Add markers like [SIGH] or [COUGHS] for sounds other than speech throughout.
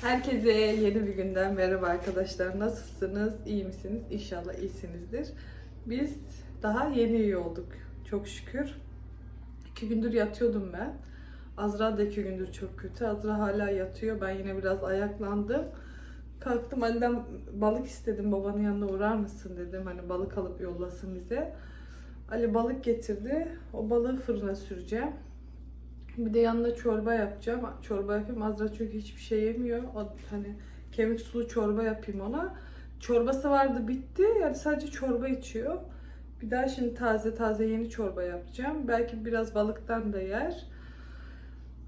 Herkese yeni bir günden merhaba arkadaşlar. Nasılsınız? İyi misiniz? İnşallah iyisinizdir. Biz daha yeni üye olduk. Çok şükür. İki gündür yatıyordum ben. Azra da iki gündür çok kötü. Azra hala yatıyor. Ben yine biraz ayaklandım. Kalktım Ali'den balık istedim. Babanın yanına uğrar mısın dedim. Hani balık alıp yollasın bize. Ali balık getirdi. O balığı fırına süreceğim. Bir de yanında çorba yapacağım. Çorba yapayım. Azra çünkü hiçbir şey yemiyor. O, hani kemik sulu çorba yapayım ona. Çorbası vardı bitti. Yani sadece çorba içiyor. Bir daha şimdi taze taze yeni çorba yapacağım. Belki biraz balıktan da yer.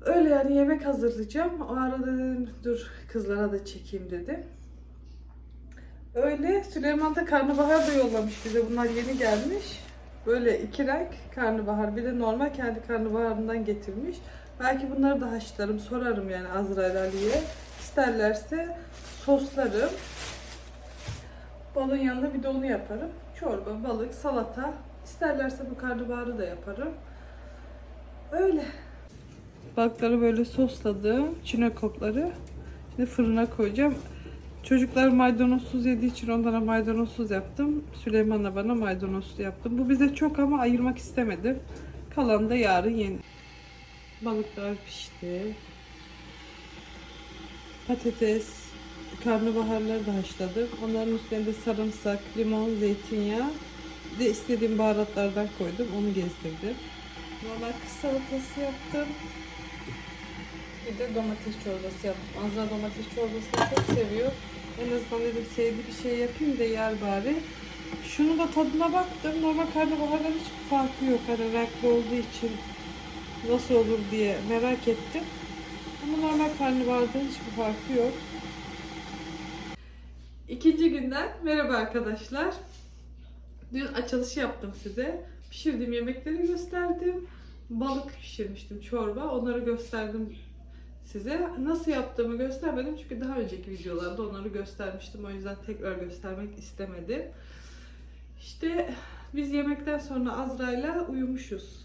Öyle yani yemek hazırlayacağım. O arada dedim dur kızlara da çekeyim dedim. Öyle Süleyman da karnabahar da yollamış bize. Bunlar yeni gelmiş. Böyle iki renk karnabahar. Bir de normal kendi karnabaharından getirmiş. Belki bunları da haşlarım. Sorarım yani Azrail Ali'ye. İsterlerse soslarım. Balın yanında bir de onu yaparım. Çorba, balık, salata. İsterlerse bu karnabaharı da yaparım. Öyle. Balıkları böyle sosladım. Çinekopları. Şimdi fırına koyacağım. Çocuklar maydanozsuz yediği için onlara maydanozsuz yaptım. Süleyman'la bana maydanozlu yaptım. Bu bize çok ama ayırmak istemedim. Kalan da yarın yeni. Balıklar pişti. Patates, karnabaharları da haşladım. Onların üstüne de sarımsak, limon, zeytinyağı. De istediğim baharatlardan koydum. Onu gezdirdim. Normal kız salatası yaptım. Bir de domates çorbası yaptım. Azra domates çorbasını çok seviyor. En azından dedim sevdiği bir şey yapayım da yer bari. Şunu da tadına baktım. Normal karnabahardan hiçbir farkı yok. Hani renkli olduğu için nasıl olur diye merak ettim. Ama normal karnabahardan hiçbir farkı yok. İkinci günden merhaba arkadaşlar. Dün açılış yaptım size. Pişirdiğim yemekleri gösterdim. Balık pişirmiştim, çorba. Onları gösterdim size. Nasıl yaptığımı göstermedim çünkü daha önceki videolarda onları göstermiştim. O yüzden tekrar göstermek istemedim. İşte biz yemekten sonra Azra'yla uyumuşuz.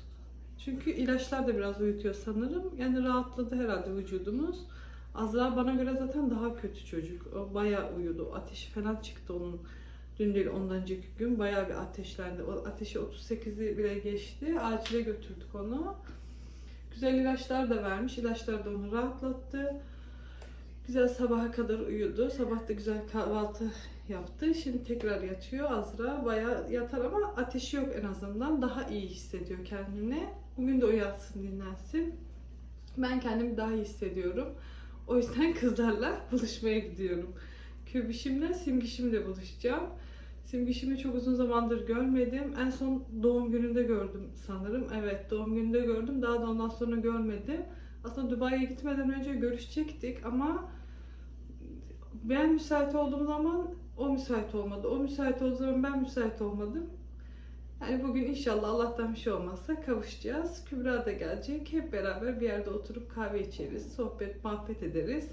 Çünkü ilaçlar da biraz uyutuyor sanırım. Yani rahatladı herhalde vücudumuz. Azra bana göre zaten daha kötü çocuk. O bayağı uyudu. Ateşi falan çıktı onun. Dün değil ondan önceki gün bayağı bir ateşlendi. O ateşi 38'i bile geçti. Acile götürdük onu. Güzel ilaçlar da vermiş. İlaçlar da onu rahatlattı. Güzel sabaha kadar uyudu. Sabah da güzel kahvaltı yaptı. Şimdi tekrar yatıyor Azra. Bayağı yatar ama ateşi yok en azından. Daha iyi hissediyor kendini. Bugün de uyatsın, dinlensin. Ben kendimi daha iyi hissediyorum. O yüzden [LAUGHS] kızlarla buluşmaya gidiyorum. Kübişimle Simgişimle buluşacağım. Simgişimi çok uzun zamandır görmedim. En son doğum gününde gördüm sanırım. Evet doğum gününde gördüm. Daha da ondan sonra görmedim. Aslında Dubai'ye gitmeden önce görüşecektik ama ben müsait olduğum zaman o müsait olmadı. O müsait olduğu zaman ben müsait olmadım. Yani bugün inşallah Allah'tan bir şey olmazsa kavuşacağız. Kübra da gelecek. Hep beraber bir yerde oturup kahve içeriz. Sohbet, muhabbet ederiz.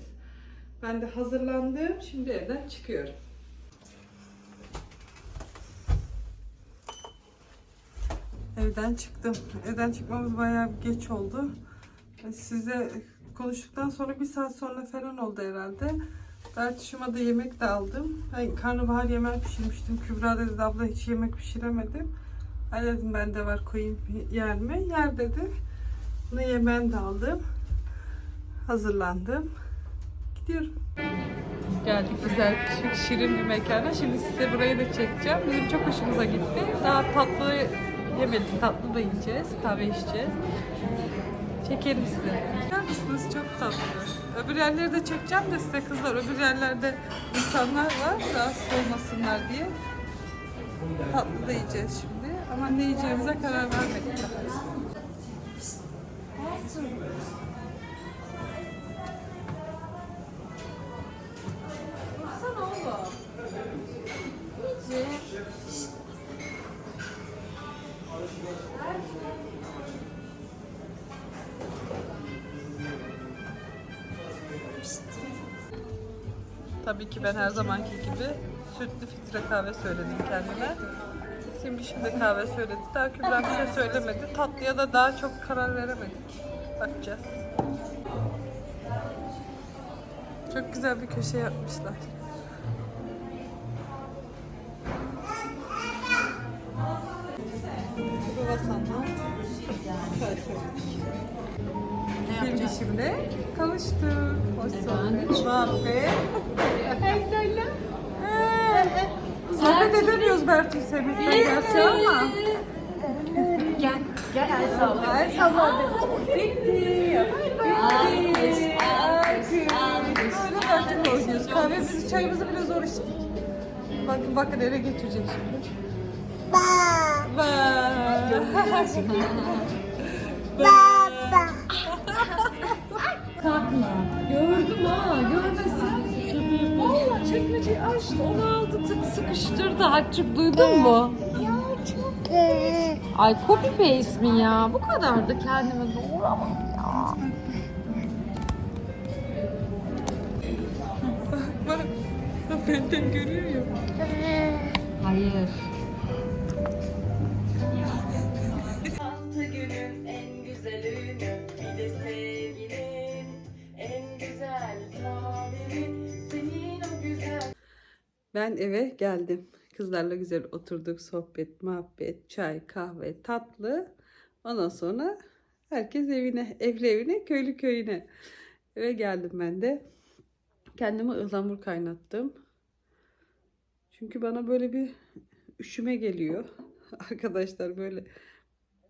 Ben de hazırlandım. Şimdi evden çıkıyorum. Evden çıktım. Evden çıkmamız bayağı geç oldu. Size konuştuktan sonra bir saat sonra falan oldu herhalde. Bertişime de yemek de aldım. Ben karnabahar yemek pişirmiştim. Kübra dedi abla hiç yemek pişiremedim. Ay dedim ben de var koyayım yer mi? Yer dedi. Buna yemeğini de aldım. Hazırlandım. Gidiyorum. Geldik güzel küçük şirin bir mekana. Şimdi size burayı da çekeceğim. Bizim çok hoşumuza gitti. Daha tatlı yemedik. Tatlı da yiyeceğiz. Kahve içeceğiz. Çekerim size. Mısınız? Çok tatlı. Öbür yerleri de çekeceğim de size kızlar. Öbür yerlerde insanlar var. Rahatsız olmasınlar diye. Tatlı da yiyeceğiz şimdi. Ama ne yiyeceğimize karar vermedik daha. Tabii ki ben her zamanki gibi sütlü filtre kahve söyledim kendime. Şimdi şimdi kahve söyledi. Daha Kübra bir şey söylemedi. Tatlıya da daha çok karar veremedik. Bakacağız. Çok güzel bir köşe yapmışlar. Kruvasanlar. Şöyle Şimdi şimdi kavuştuk. Hoş sohbet, muhabbet. Ee, Sohbet edemiyoruz Bertu Semih'le gerçi ama. Gel, gel el salla. Ay sabah Bitti. Bitti. Böyle Bertu'yla oynuyoruz. Kahvemizi, çayımızı bile zor içtik. Bakın bakın eve götürecek şimdi. Baba. Baba. Kalkma. Gördüm ha, görmesen. Valla çekmeceyi açtı, onu aldı tık sıkıştırdı. Hatçık duydun mu? Ay copy paste mi ya? Bu kadar da kendime doğuramam ya. Bak. Benden görüyor ya. Hayır. Ben eve geldim. Kızlarla güzel oturduk. Sohbet, muhabbet, çay, kahve, tatlı. Ondan sonra herkes evine, evli evine, köylü köyüne. Eve geldim ben de. Kendime ıhlamur kaynattım. Çünkü bana böyle bir üşüme geliyor. [LAUGHS] Arkadaşlar böyle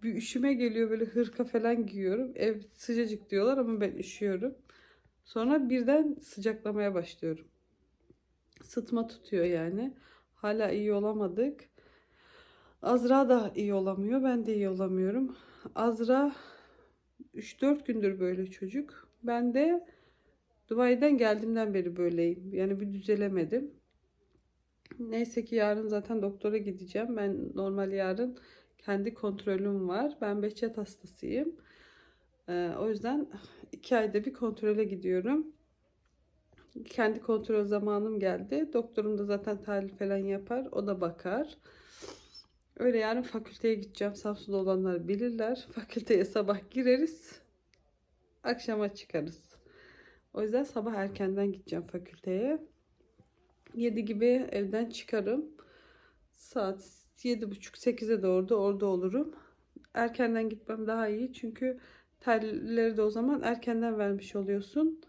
bir üşüme geliyor. Böyle hırka falan giyiyorum. Ev sıcacık diyorlar ama ben üşüyorum. Sonra birden sıcaklamaya başlıyorum sıtma tutuyor yani. Hala iyi olamadık. Azra da iyi olamıyor. Ben de iyi olamıyorum. Azra 3-4 gündür böyle çocuk. Ben de Dubai'den geldiğimden beri böyleyim. Yani bir düzelemedim. Neyse ki yarın zaten doktora gideceğim. Ben normal yarın kendi kontrolüm var. Ben Behçet hastasıyım. Ee, o yüzden iki ayda bir kontrole gidiyorum kendi kontrol zamanım geldi. Doktorum da zaten tahlil falan yapar. O da bakar. Öyle yarın fakülteye gideceğim. Samsun'da olanlar bilirler. [LAUGHS] Fakülteye sabah gireriz. Akşama çıkarız. O yüzden sabah erkenden gideceğim fakülteye. 7 gibi evden çıkarım. Saat 7.30-8'e doğru da orada olurum. Erkenden gitmem daha iyi. Çünkü tahlilleri de o zaman erkenden vermiş oluyorsun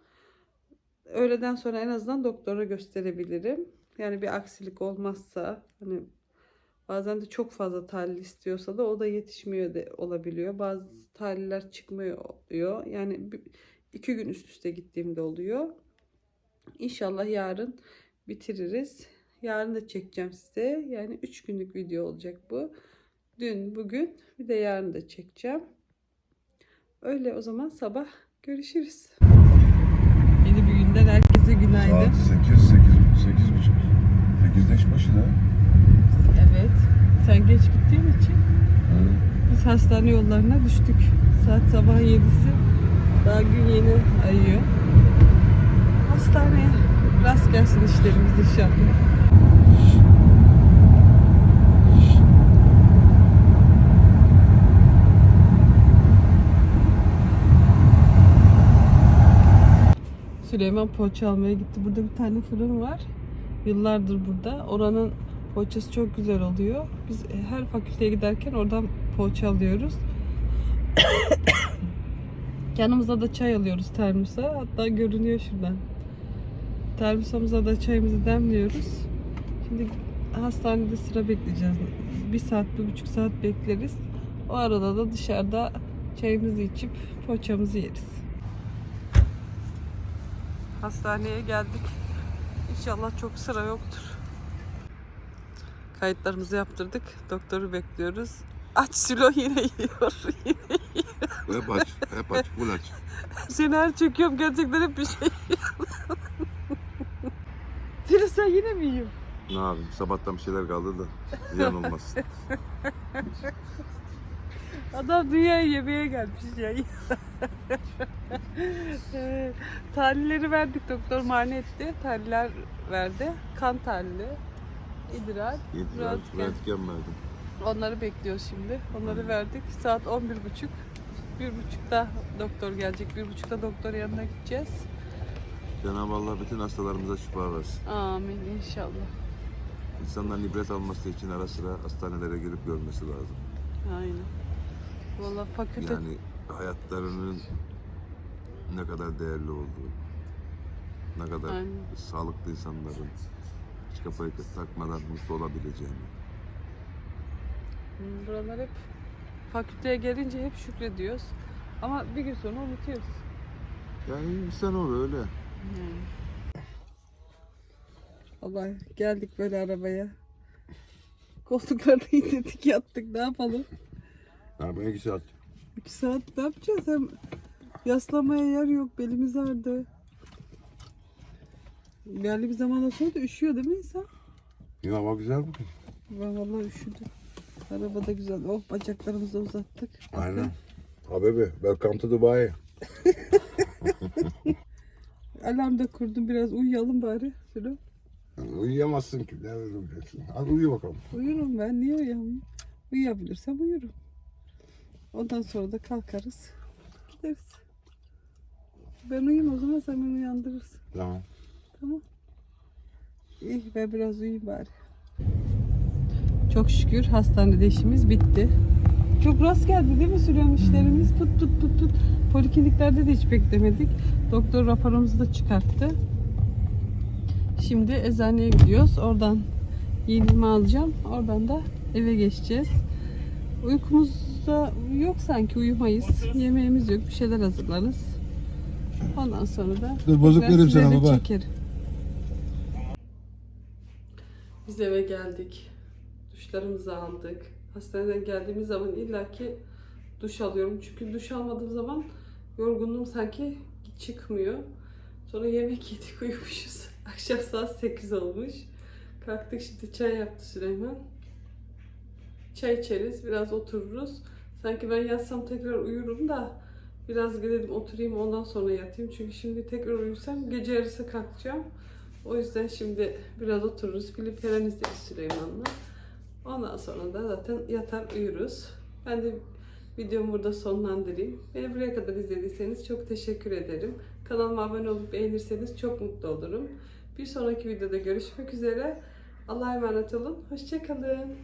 öğleden sonra en azından doktora gösterebilirim. Yani bir aksilik olmazsa hani bazen de çok fazla tahlil istiyorsa da o da yetişmiyor de olabiliyor. Bazı tahliller çıkmıyor oluyor. Yani iki gün üst üste gittiğimde oluyor. İnşallah yarın bitiririz. Yarın da çekeceğim size. Yani üç günlük video olacak bu. Dün, bugün bir de yarın da çekeceğim. Öyle o zaman sabah görüşürüz. Yeni bir günden herkese günaydın. Saat 8, 8, 8 buçuk. 8'de iş başı da. Evet. Sen geç gittiğin için biz hastane yollarına düştük. Saat sabah 7'si. Daha gün yeni ayıyor. Hastaneye. Rast gelsin işlerimiz inşallah. Süleyman poğaça almaya gitti. Burada bir tane fırın var. Yıllardır burada. Oranın poğaçası çok güzel oluyor. Biz her fakülteye giderken oradan poğaça alıyoruz. [COUGHS] Yanımıza da çay alıyoruz termosa. Hatta görünüyor şuradan. Termosumuza da çayımızı demliyoruz. Şimdi hastanede sıra bekleyeceğiz. Bir saat, bir buçuk saat bekleriz. O arada da dışarıda çayımızı içip poğaçamızı yeriz. Hastaneye geldik. İnşallah çok sıra yoktur. Kayıtlarımızı yaptırdık. Doktoru bekliyoruz. Aç Sülo yine yiyor. Yine [LAUGHS] yiyor. Hep aç, hep aç, full aç. Seni her çekiyorum gerçekten hep bir şey yiyor. Sülo sen yine mi yiyorsun? Ne yapayım, sabahtan bir şeyler kaldı da ziyan olmasın. Adam dünyaya yemeğe gelmiş ya. Tahlilleri verdik. Doktor mani etti. Tahliller verdi. Kan tahlili, idrar, İdrar, röntgen. röntgen verdim. Onları bekliyoruz şimdi. Onları verdik. Saat 11.30. Bir buçukta doktor gelecek. Bir buçukta doktor yanına gideceğiz. Cenab-ı Allah bütün hastalarımıza şifa versin. Amin inşallah. İnsanların ibret alması için ara sıra hastanelere girip görmesi lazım. Aynen. Valla fakülte Yani hayatlarının ne kadar değerli olduğu, ne kadar Aynen. sağlıklı insanların hiç kafayı takmadan mutlu olabileceğini. Hmm, buralar hep fakülteye gelince hep şükrediyoruz. Ama bir gün sonra unutuyoruz. Yani insan olur öyle. Allah geldik böyle arabaya. Koltuklarda [LAUGHS] indirdik yattık ne yapalım? Arabaya iki saat. İki saat ne yapacağız? Hem yaslamaya yer yok belimiz ağrıdı. Belli bir zamandan sonra da üşüyor değil mi insan? Yine hava güzel bugün. Ben vallahi üşüdüm. Arabada güzel. Oh bacaklarımızı uzattık. Aynen. Habibi, welcome to Dubai. [LAUGHS] Alarm da kurdum biraz uyuyalım bari. Şunu. Uyuyamazsın ki. Nerede uyuyacaksın? Hadi uyu bakalım. Uyurum ben. Niye uyuyamayayım? Uyuyabilirsem uyurum. Ondan sonra da kalkarız. Gideriz. Ben uyuyayım o zaman sen beni uyandırırsın. Tamam. Tamam. İyi ben biraz uyuyayım bari. Çok şükür hastanede işimiz bitti. Çok rast geldi değil mi Süleyman işlerimiz? Put put put put. Polikliniklerde de hiç beklemedik. Doktor raporumuzu da çıkarttı. Şimdi eczaneye gidiyoruz. Oradan yenimi alacağım. Oradan da eve geçeceğiz. Uykumuz da yok sanki uyumayız. Yemeğimiz yok. Bir şeyler hazırlarız. Ondan sonra da Dur, bozuk vereyim sana baba. çekerim. Biz eve geldik. Duşlarımızı aldık. Hastaneden geldiğimiz zaman illaki duş alıyorum. Çünkü duş almadığım zaman yorgunluğum sanki çıkmıyor. Sonra yemek [LAUGHS] yedik uyumuşuz. [LAUGHS] Akşam saat 8 olmuş. Kalktık şimdi çay yaptı Süleyman. Çay içeriz, biraz otururuz. Sanki ben yatsam tekrar uyurum da biraz dedim oturayım ondan sonra yatayım. Çünkü şimdi tekrar uyusam gece yarısı kalkacağım. O yüzden şimdi biraz otururuz. Film falan izleriz Süleyman'la. Ondan sonra da zaten yatar uyuruz. Ben de videomu burada sonlandırayım. Beni buraya kadar izlediyseniz çok teşekkür ederim. Kanalıma abone olup beğenirseniz çok mutlu olurum. Bir sonraki videoda görüşmek üzere. Allah'a emanet olun. Hoşçakalın.